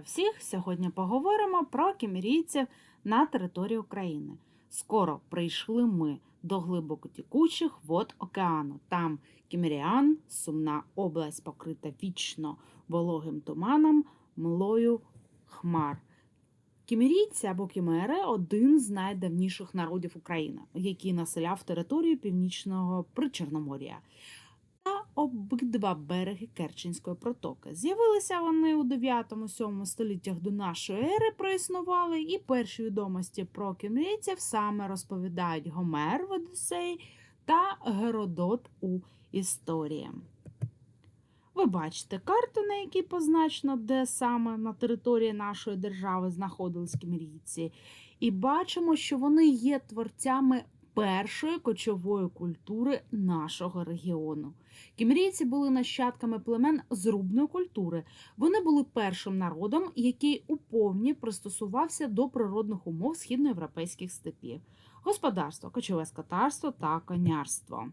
всіх! Сьогодні поговоримо про кімерійців на території України. Скоро прийшли ми до глибокотікучих вод океану. Там кімеріан, сумна область, покрита вічно вологим туманом, млою хмар. Кімерійці або кімери один з найдавніших народів України, який населяв територію північного Причорномор'я обидва береги Керченської протоки. З'явилися вони у 9-7 століттях до нашої ери, проіснували, і перші відомості про кімрійців саме розповідають Гомер в Одіссеї та Геродот у історії. Ви бачите карту, на якій позначено, де саме на території нашої держави знаходились кімрійці, і бачимо, що вони є творцями першої кочової культури нашого регіону. Кімрійці були нащадками племен зрубної культури. Вони були першим народом, який уповні пристосувався до природних умов східноєвропейських степів. Господарство, кочове скотарство та конярство.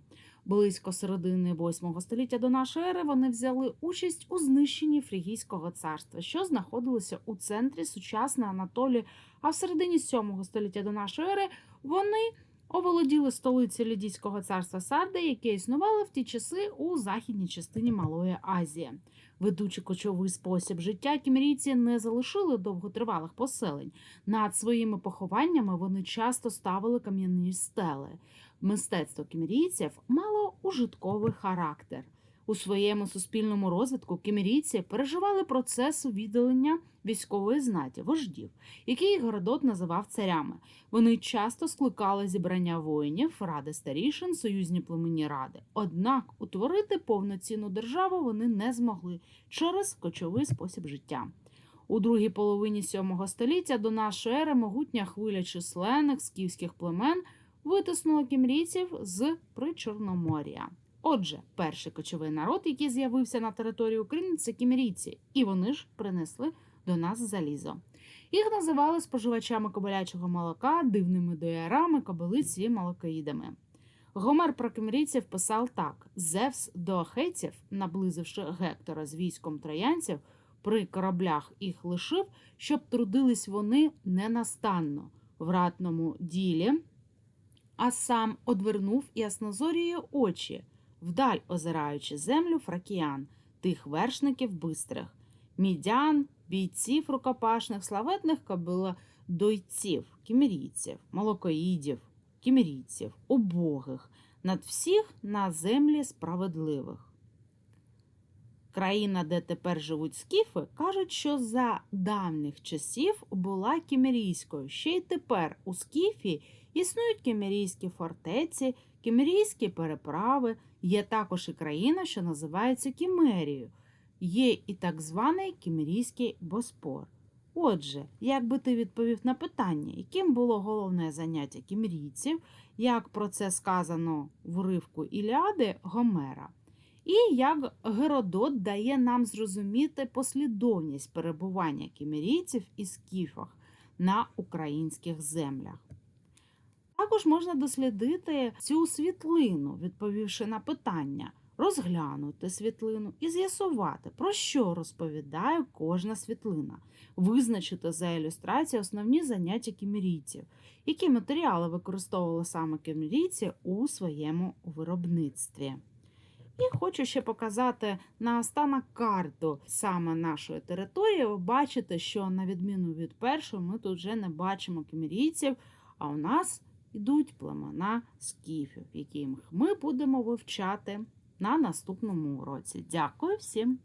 Близько середини 8 століття до нашої ери вони взяли участь у знищенні Фрігійського царства, що знаходилося у центрі сучасної Анатолії. А в середині 7 століття до нашої ери вони оволоділи столицею Лідійського царства Сарди, яке існувало в ті часи у західній частині Малої Азії. Ведучи кочовий спосіб життя, кімрійці не залишили довготривалих поселень. Над своїми похованнями вони часто ставили кам'яні стели. Мистецтво кімрійців мало ужитковий характер. У своєму суспільному розвитку кімерійці переживали процес віддалення військової знаті, вождів, який Геродот називав царями. Вони часто скликали зібрання воїнів, ради старішин, союзні племені ради. Однак утворити повноцінну державу вони не змогли через кочовий спосіб життя. У другій половині сьомого століття до нашої ери могутня хвиля численних скіфських племен витиснула кімрійців з Причорномор'я. Отже, перший кочовий народ, який з'явився на території України, це кімрійці, і вони ж принесли до нас залізо. Їх називали споживачами кобилячого молока, дивними доярами, кобилиць і молокоїдами. Гомер про кімрійців писав так: Зевс до ахейців, наблизивши Гектора з військом троянців, при кораблях їх лишив, щоб трудились вони ненастанно в ратному ділі, а сам одвернув яснозоріє очі, вдаль озираючи землю фракіян, тих вершників бистрих, мідян, бійців рукопашних, славетних кобилодойців, кімерійців, молокоїдів, кімерійців, убогих, над всіх на землі справедливих. Країна, де тепер живуть скіфи, кажуть, що за давніх часів була кімерійською. Ще й тепер у скіфі існують кімерійські фортеці, кімерійські переправи. Є також і країна, що називається Кімерією. Є і так званий Кімерійський Боспор. Отже, як би ти відповів на питання, яким було головне заняття кімерійців, як про це сказано в уривку Іліади Гомера? І як Геродот дає нам зрозуміти послідовність перебування кімерійців і скіфах на українських землях. Також можна дослідити цю світлину, відповівши на питання, розглянути світлину і з'ясувати, про що розповідає кожна світлина, визначити за ілюстрацією основні заняття кімерійців, які матеріали використовували саме кімерійці у своєму виробництві. І хочу ще показати на останок карту саме нашої території. Ви бачите, що на відміну від першої, ми тут вже не бачимо кімерійців, а у нас йдуть племена скіфів, яких ми будемо вивчати на наступному уроці. Дякую всім!